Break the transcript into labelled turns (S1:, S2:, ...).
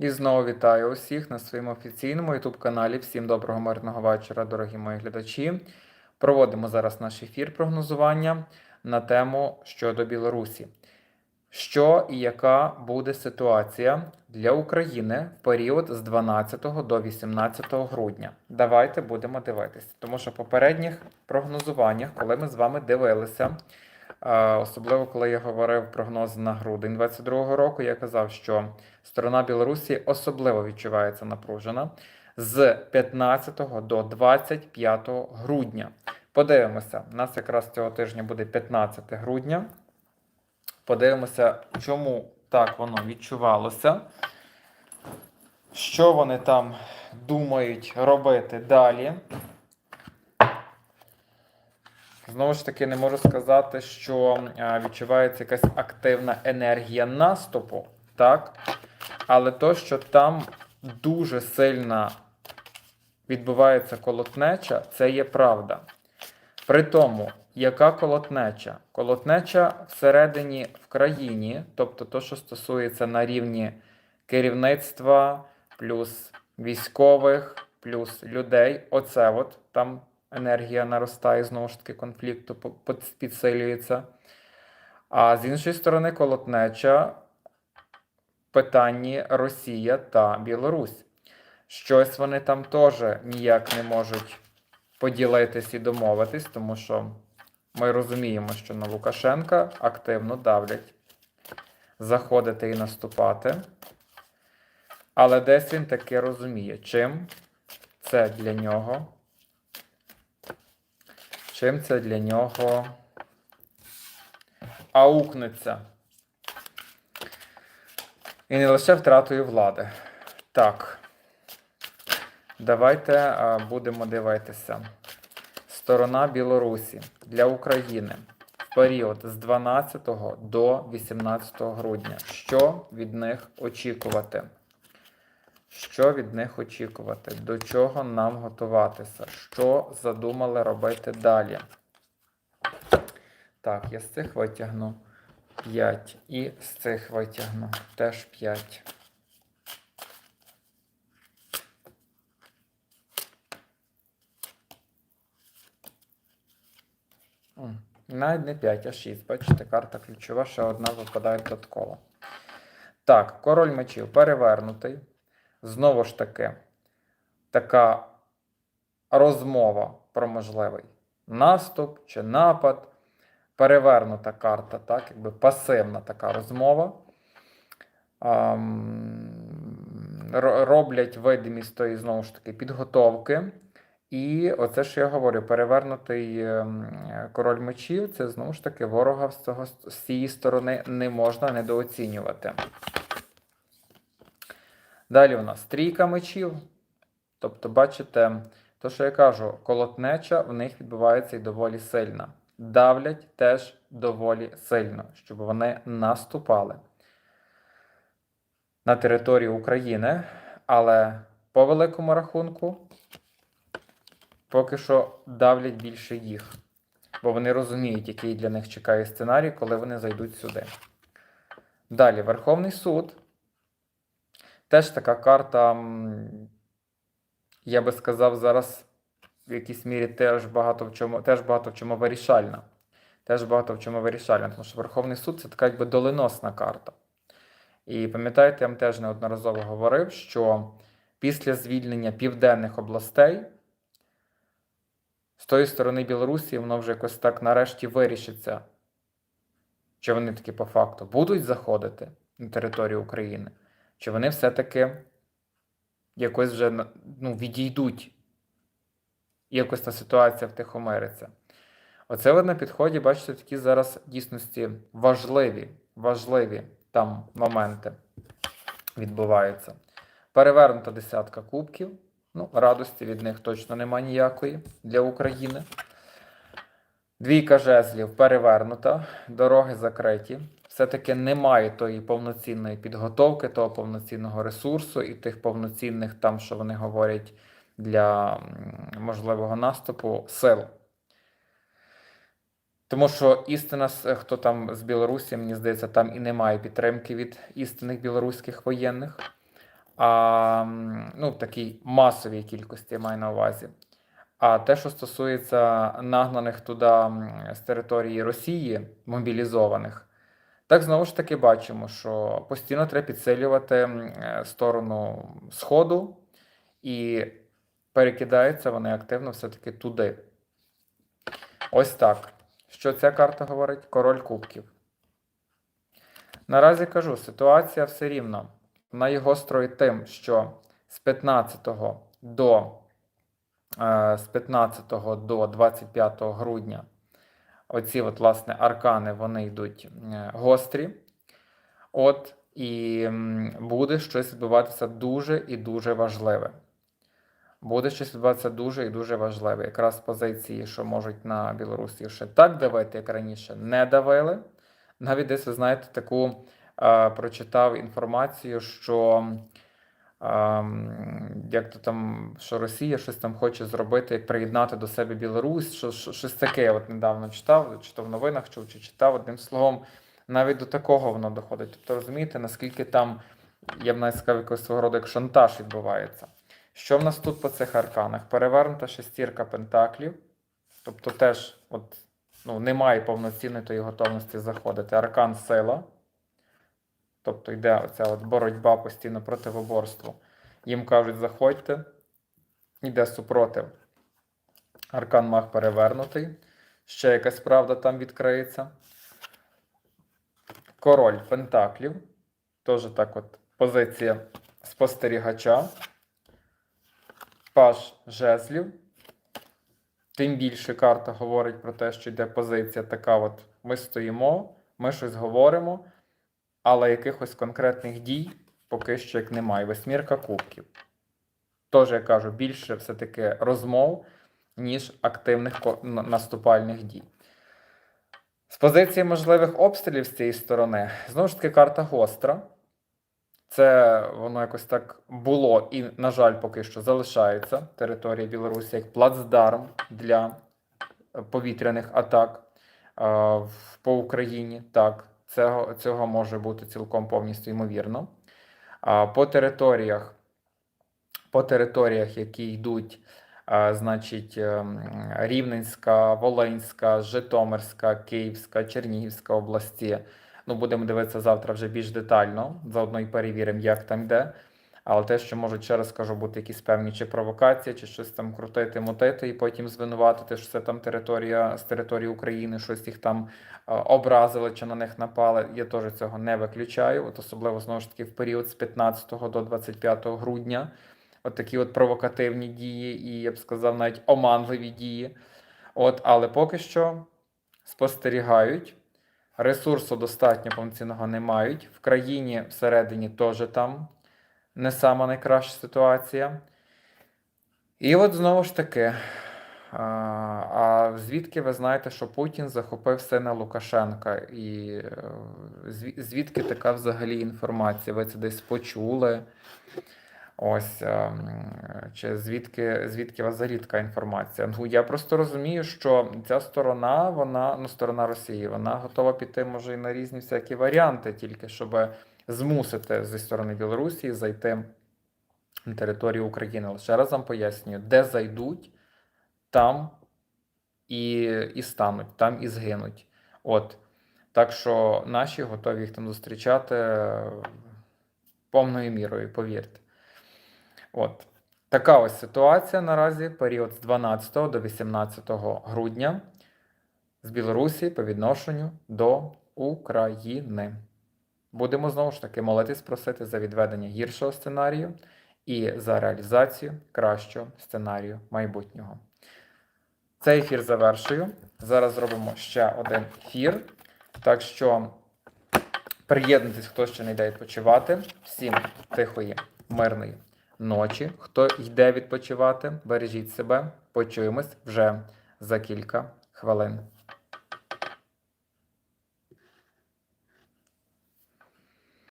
S1: І знову вітаю усіх на своєму офіційному youtube каналі. Всім доброго мирного вечора, дорогі мої глядачі. Проводимо зараз наш ефір прогнозування на тему щодо Білорусі. Що і яка буде ситуація для України в період з 12 до 18 грудня? Давайте будемо дивитися. Тому що в попередніх прогнозуваннях, коли ми з вами дивилися, Особливо, коли я говорив прогноз на грудень 22-го року, я казав, що сторона Білорусі особливо відчувається напружена з 15 до 25 грудня. Подивимося, у нас якраз цього тижня буде 15 грудня. Подивимося, чому так воно відчувалося. Що вони там думають робити далі? Знову ж таки, не можу сказати, що е, відчувається якась активна енергія наступу, так? Але то, що там дуже сильно відбувається колотнеча, це є правда. При тому, яка колотнеча? Колотнеча всередині в країні, тобто то, що стосується на рівні керівництва, плюс військових, плюс людей, оце от там енергія наростає, знову ж таки, конфлікту підсилюється. А з іншої сторони, колотнеча в питанні Росія та Білорусь. Щось вони там теж ніяк не можуть поділитись і домовитись, тому що ми розуміємо, що на Лукашенка активно давлять заходити і наступати. Але десь він таки розуміє, чим це для нього Чим це для нього аукнеться? І не лише втратою влади. Так. Давайте будемо дивитися. Сторона Білорусі для України в період з 12 до 18 грудня. Що від них очікувати? Що від них очікувати? До чого нам готуватися? Що задумали робити далі? Так, я з цих витягну 5 і з цих витягну теж 5. Навіть не 5, а 6. Бачите, карта ключова, ще одна випадає додатково. Так, король мечів перевернутий. Знову ж таки, така розмова про можливий наступ чи напад. Перевернута карта, так, якби пасивна така розмова. Ам, роблять видимість тої, знову ж таки, підготовки. І оце, що я говорю, перевернутий ем, король мечів, це знову ж таки ворога з, цього, з цієї сторони не можна недооцінювати. Далі у нас трійка мечів. Тобто, бачите, то, що я кажу, колотнеча в них відбувається і доволі сильна. Давлять теж доволі сильно, щоб вони наступали на територію України, але по великому рахунку поки що давлять більше їх, бо вони розуміють, який для них чекає сценарій, коли вони зайдуть сюди. Далі, Верховний суд. Теж така карта, я би сказав, зараз в якійсь мірі теж багато в чому, теж багато в чому вирішальна. Теж багато в чому вирішальна, тому що Верховний суд це така якби доленосна карта. І пам'ятаєте, я вам теж неодноразово говорив, що після звільнення південних областей з тої сторони Білорусі воно вже якось так нарешті вирішиться, чи вони таки по факту будуть заходити на територію України, чи вони все-таки якось вже ну, відійдуть, якось та ситуація втихомириться. Оце от на підході, бачите, такі зараз дійсності важливі, важливі там моменти відбуваються. Перевернута десятка кубків. Ну, радості від них точно нема ніякої для України. Двійка жезлів перевернута, дороги закриті. Все-таки немає тої повноцінної підготовки, того повноцінного ресурсу і тих повноцінних, там, що вони говорять, для можливого наступу сил. Тому що істина, хто там з Білорусі, мені здається, там і немає підтримки від істинних білоруських воєнних. а, ну, в такій масовій кількості я маю на увазі. А те, що стосується нагнаних туди з території Росії, мобілізованих, так знову ж таки бачимо, що постійно треба підсилювати е, сторону Сходу, і перекидаються вони активно все-таки туди. Ось так. Що ця карта говорить? Король кубків. Наразі кажу, ситуація все рівно. Вона є гострою тим, що з 15 до, е, з 15 до 25 грудня оці от, власне, аркани вони йдуть гострі. От, і буде щось відбуватися дуже і дуже важливе. Буде щось відбуватися дуже і дуже важливе. Якраз позиції, що можуть на Білорусі ще так давити, як раніше, не давили. Навіть десь, ви знаєте, таку е, прочитав інформацію, що як то там, що Росія щось там хоче зробити, приєднати до себе Білорусь, що, що, щось таке я от недавно читав, чи то в новинах чув, чи читав одним словом, навіть до такого воно доходить. Тобто розумієте, наскільки там, я б навіть сказав, якогось свого роду як шантаж відбувається. Що в нас тут по цих арканах? Перевернута шестірка пентаклів. Тобто теж от, ну, немає повноцінної тої готовності заходити. Аркан сила. Тобто йде оця от боротьба постійно противоборству. Їм кажуть, заходьте, йде супротив. Аркан маг перевернутий. Ще якась правда там відкриється. Король Пентаклів. Теж так от позиція спостерігача. Паш жезлів. Тим більше карта говорить про те, що йде позиція така: от ми стоїмо, ми щось говоримо, але якихось конкретних дій поки що як немає. Восьмірка кубків. Тож, я кажу, більше все-таки розмов, ніж активних наступальних дій. З позиції можливих обстрілів з цієї сторони, знову ж таки, карта гостра. Це воно якось так було і, на жаль, поки що залишається територія Білорусі як плацдарм для повітряних атак е, по Україні. Так, цього, цього може бути цілком повністю ймовірно. По територіях, по територіях, які йдуть, значить, ем, Рівненська, Волинська, Житомирська, Київська, Чернігівська області. Ну, будемо дивитися завтра вже більш детально. Заодно і перевіримо, як там йде. Але те, що можуть, ще раз кажу, бути якісь певні чи провокації, чи щось там крутити, мутити, і потім звинуватити, що це там територія з території України, щось їх там е, образили чи на них напали. Я теж цього не виключаю. От особливо знову ж таки в період з 15 до 25 грудня. От такі от провокативні дії, і я б сказав, навіть оманливі дії. От, але поки що спостерігають. Ресурсу достатньо повноцінного не мають. В країні всередині теж там не сама найкраща ситуація. І от знову ж таки. А, звідки ви знаєте, що Путін захопив сина Лукашенка? І е, звідки така взагалі інформація? Ви це десь почули? Ось ем, чи звідки, звідки у вас взагалі інформація? Ну я просто розумію, що ця сторона, вона ну сторона Росії, вона готова піти, може, і на різні всякі варіанти, тільки щоб змусити зі сторони Білорусі зайти на територію України. Але ще раз вам пояснюю, де зайдуть, там і, і стануть, там і згинуть. От. Так що наші готові їх там зустрічати повною мірою, повірте. От. Така ось ситуація наразі, період з 12 до 18 грудня з Білорусі по відношенню до України. Будемо знову ж таки молитись, просити за відведення гіршого сценарію і за реалізацію кращого сценарію майбутнього. Цей ефір завершую. Зараз зробимо ще один ефір. Так що приєднуйтесь, хто ще не йде відпочивати. Всім тихої, мирної ночі. Хто йде відпочивати, бережіть себе. Почуємось вже за кілька хвилин.